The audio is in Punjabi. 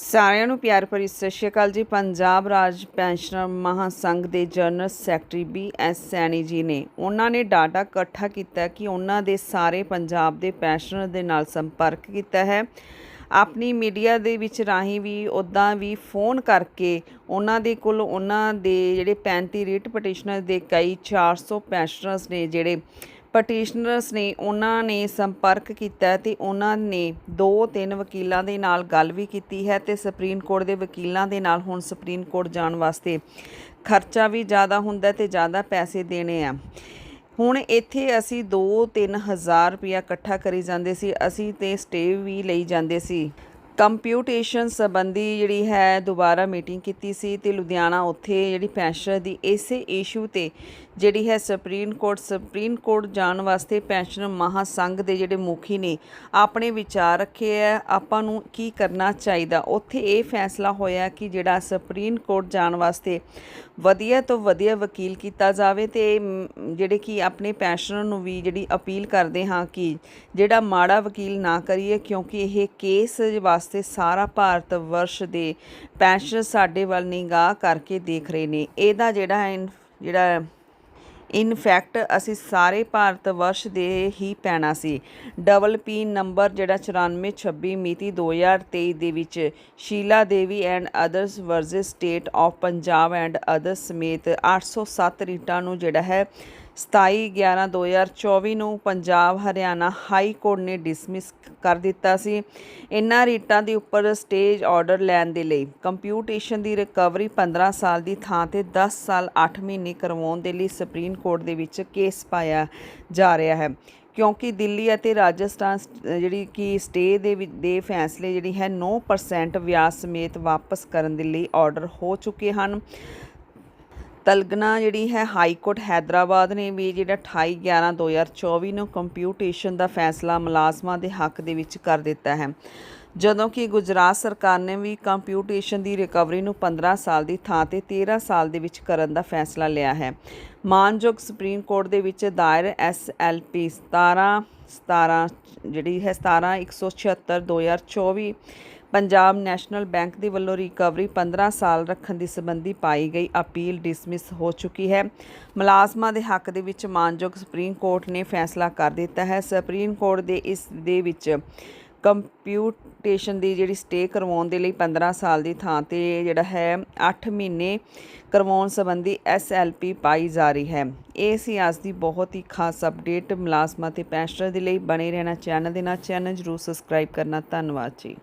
ਸਾਰਿਆਂ ਨੂੰ ਪਿਆਰ ਭਰੀ ਸਤਿ ਸ਼੍ਰੀ ਅਕਾਲ ਜੀ। ਪੰਜਾਬ ਰਾਜ ਪੈਨਸ਼ਨਰ ਮਹਾਸੰਘ ਦੇ general secretary B S Saini ji ਨੇ ਉਹਨਾਂ ਨੇ ਡਾਟਾ ਇਕੱਠਾ ਕੀਤਾ ਕਿ ਉਹਨਾਂ ਦੇ ਸਾਰੇ ਪੰਜਾਬ ਦੇ ਪੈਨਸ਼ਨਰ ਦੇ ਨਾਲ ਸੰਪਰਕ ਕੀਤਾ ਹੈ। ਆਪਣੀ ਮੀਡੀਆ ਦੇ ਵਿੱਚ ਰਾਹੀਂ ਵੀ ਉੱਦਾਂ ਵੀ ਫੋਨ ਕਰਕੇ ਉਹਨਾਂ ਦੇ ਕੋਲ ਉਹਨਾਂ ਦੇ ਜਿਹੜੇ 35 ਰੀਟ ਪਟੀਸ਼ਨਰ ਦੇ ਕਈ 400 ਪੈਨਸ਼ਨਰਸ ਨੇ ਜਿਹੜੇ ਪਟੀਸ਼ਨਰਸ ਨੇ ਉਹਨਾਂ ਨੇ ਸੰਪਰਕ ਕੀਤਾ ਤੇ ਉਹਨਾਂ ਨੇ ਦੋ ਤਿੰਨ ਵਕੀਲਾਂ ਦੇ ਨਾਲ ਗੱਲ ਵੀ ਕੀਤੀ ਹੈ ਤੇ ਸੁਪਰੀਮ ਕੋਰਟ ਦੇ ਵਕੀਲਾਂ ਦੇ ਨਾਲ ਹੁਣ ਸੁਪਰੀਮ ਕੋਰਟ ਜਾਣ ਵਾਸਤੇ ਖਰਚਾ ਵੀ ਜ਼ਿਆਦਾ ਹੁੰਦਾ ਤੇ ਜ਼ਿਆਦਾ ਪੈਸੇ ਦੇਣੇ ਆ। ਹੁਣ ਇੱਥੇ ਅਸੀਂ 2-3 ਹਜ਼ਾਰ ਰੁਪਇਆ ਇਕੱਠਾ ਕਰੀ ਜਾਂਦੇ ਸੀ, ਅਸੀਂ ਤੇ ਸਟੇ ਵੀ ਲਈ ਜਾਂਦੇ ਸੀ। ਕੰਪਿਊਟੇਸ਼ਨ ਸੰਬੰਧੀ ਜਿਹੜੀ ਹੈ ਦੁਬਾਰਾ ਮੀਟਿੰਗ ਕੀਤੀ ਸੀ ਤੇ ਲੁਧਿਆਣਾ ਉੱਥੇ ਜਿਹੜੀ ਪੈਨਸ਼ਨ ਦੀ ਇਸੇ ਇਸ਼ੂ ਤੇ ਜਿਹੜੀ ਹੈ ਸੁਪਰੀਮ ਕੋਰਟ ਸੁਪਰੀਮ ਕੋਰਟ ਜਾਣ ਵਾਸਤੇ ਪੈਨਸ਼ਨ ਮਹਾਸੰਘ ਦੇ ਜਿਹੜੇ ਮੁਖੀ ਨੇ, ਆਪਣੇ ਵਿਚਾਰ ਰੱਖੇ ਹੈ ਆਪਾਂ ਨੂੰ ਕੀ ਕਰਨਾ ਚਾਹੀਦਾ? ਉੱਥੇ ਇਹ ਫੈਸਲਾ ਹੋਇਆ ਕਿ ਜਿਹੜਾ ਸੁਪਰੀਮ ਕੋਰਟ ਜਾਣ ਵਾਸਤੇ ਵਧੀਆ ਤੋਂ ਵਧੀਆ ਵਕੀਲ ਕੀਤਾ ਜਾਵੇ ਤੇ ਜਿਹੜੇ ਕਿ ਆਪਣੇ ਪੈਨਸ਼ਨਰ ਨੂੰ ਵੀ ਜਿਹੜੀ ਅਪੀਲ ਕਰਦੇ ਹਾਂ ਕਿ ਜਿਹੜਾ ਮਾੜਾ ਵਕੀਲ ਨਾ ਕਰੀਏ, ਕਿਉਂਕਿ ਇਹ ਕੇਸ ਵਾਸਤੇ ਸਾਰਾ ਭਾਰਤ ਵਰਸ਼ ਦੇ ਪੈਨਸ਼ਨ ਸਾਡੇ ਵੱਲ ਨਿਗਾਹ ਕਰਕੇ ਦੇਖ ਰਹੇ ਨੇ। ਇਹਦਾ ਜਿਹੜਾ ਇਨ- ਜਿਹੜਾ ਇਨ ਫੈਕਟ ਅਸੀਂ ਸਾਰੇ ਭਾਰਤ ਵਰਸ਼ ਦੇ ਹੀ ਪੈਣਾ ਸੀ। ਡਬਲ ਪੀ ਨੰਬਰ ਜਿਹੜਾ 9426 ਮਿਤੀ 2023 ਦੇ ਵਿੱਚ Sheila Devi and others versus state of Punjab and others ਸਮੇਤ 807 ਰੀਟਾਂ ਨੂੰ ਜਿਹੜਾ ਹੈ 27/11/2024 ਨੂੰ ਪੰਜਾਬ ਹਰਿਆਣਾ ਹਾਈ ਕੋਰਟ ਨੇ ਡਿਸਮਿਸ ਕਰ ਦਿੱਤਾ ਸੀ। ਇਨ੍ਹਾਂ ਰੀਟਾਂ ਦੇ ਉੱਪਰ ਸਟੇਜ ਆਰਡਰ ਲੈਣ ਦੇ ਲਈ ਕੰਪਿਊਟੇਸ਼ਨ ਦੀ ਰਿਕਵਰੀ 15 ਸਾਲ ਦੀ ਥਾਂ ਤੇ 10 ਸਾਲ 8 ਮਹੀਨੇ ਕਰਵਾਉਣ ਦੇ ਲਈ ਸੁਪਰੀਮ ਕੋਰਟ ਦੇ ਵਿੱਚ ਕੇਸ ਪਾਇਆ ਜਾ ਰਿਹਾ ਹੈ। ਕਿਉਂਕਿ ਦਿੱਲੀ ਅਤੇ ਰਾਜਸਥਾਨ ਸ- ਜਿਹੜੀ ਕਿ ਸਟੇ ਦੇ ਦੇ ਫੈਸਲੇ ਜਿਹੜੀ ਹੈ 9% ਵਿਆਜ ਸਮੇਤ ਵਾਪਸ ਕਰਨ ਦੇ ਲਈ ਆਰਡਰ ਹੋ ਚੁੱਕੇ ਹਨ। ਤਲਗਨਾ ਜਿਹੜੀ ਹੈ ਹਾਈ ਕੋਰਟ ਹੈਦਰਾਬਾਦ ਨੇ ਵੀ ਜਿਹੜਾ 28 11 2024 ਨੂੰ ਕੰਪਿਊਟੇਸ਼ਨ ਦਾ ਫੈਸਲਾ ਮੁਲਾਜ਼ਮਾਂ ਦੇ ਹੱਕ ਦੇ ਵਿੱਚ ਕਰ ਦਿੱਤਾ ਹੈ। ਜਦੋਂ ਕਿ ਗੁਜਰਾਤ ਸਰਕਾਰ ਨੇ ਵੀ ਕੰਪਿਊਟੇਸ਼ਨ ਦੀ ਰਿਕਵਰੀ ਨੂੰ 15 ਸਾਲ ਦੀ ਥਾਂ ਤੇ 13 ਸਾਲ ਦੇ ਵਿੱਚ ਕਰਨ ਦਾ ਫੈਸਲਾ ਲਿਆ ਹੈ। ਮਾਨਯੋਗ ਸੁਪਰੀਮ ਕੋਰਟ ਦੇ ਵਿੱਚ ਦਾਇਰ ਐਸਐਲਪੀ 17 17 ਜਿਹੜੀ ਹੈ 17 176 2024 ਪੰਜਾਬ ਨੈਸ਼ਨਲ ਬੈਂਕ ਦੇ ਵੱਲੋਂ ਰਿਕਵਰੀ 15 ਸਾਲ ਰੱਖਣ ਦੀ ਸੰਬੰਧੀ ਪਾਈ ਗਈ ਅਪੀਲ ਡਿਸਮਿਸ ਹੋ ਚੁੱਕੀ ਹੈ। ਮੁਲਾਜ਼ਮਾਂ ਦੇ ਹੱਕ ਦੇ ਵਿੱਚ ਮਾਨਯੋਗ ਸੁਪਰੀਮ ਕੋਰਟ ਨੇ ਫੈਸਲਾ ਕਰ ਦਿੱਤਾ ਹੈ। ਸੁਪਰੀਮ ਕੋਰਟ ਦੇ ਇਸ ਦੇ ਵਿੱਚ ਕੰਪਿਊਟੇਸ਼ਨ ਦੀ ਜਿਹੜੀ ਸਟੇ ਕਰਵਾਉਣ ਦੇ ਲਈ 15 ਸਾਲ ਦੀ ਥਾਂ ਤੇ ਜਿਹੜਾ ਹੈ 8 ਮਹੀਨੇ ਕਰਵਾਉਣ ਸੰਬੰਧੀ ਐਸਐਲਪੀ ਪਾਈ ਜਾ ਰਹੀ ਹੈ। ਇਹ ਸੀ ਅੱਜ ਦੀ ਬਹੁਤ ਹੀ ਖਾਸ ਅਪਡੇਟ ਮੁਲਾਜ਼ਮਾਂ ਤੇ ਪੈਨਸ਼ਨਰ ਦੇ ਲਈ ਬਣੇ ਰਹਿਣਾ, ਚੈਨਲ ਦੇ ਨਾਲ ਚੈਨਲ ਜਰੂਰ ਸਬਸਕ੍ਰਾਈਬ ਕਰਨਾ। ਧੰਨਵਾਦ ਜੀ।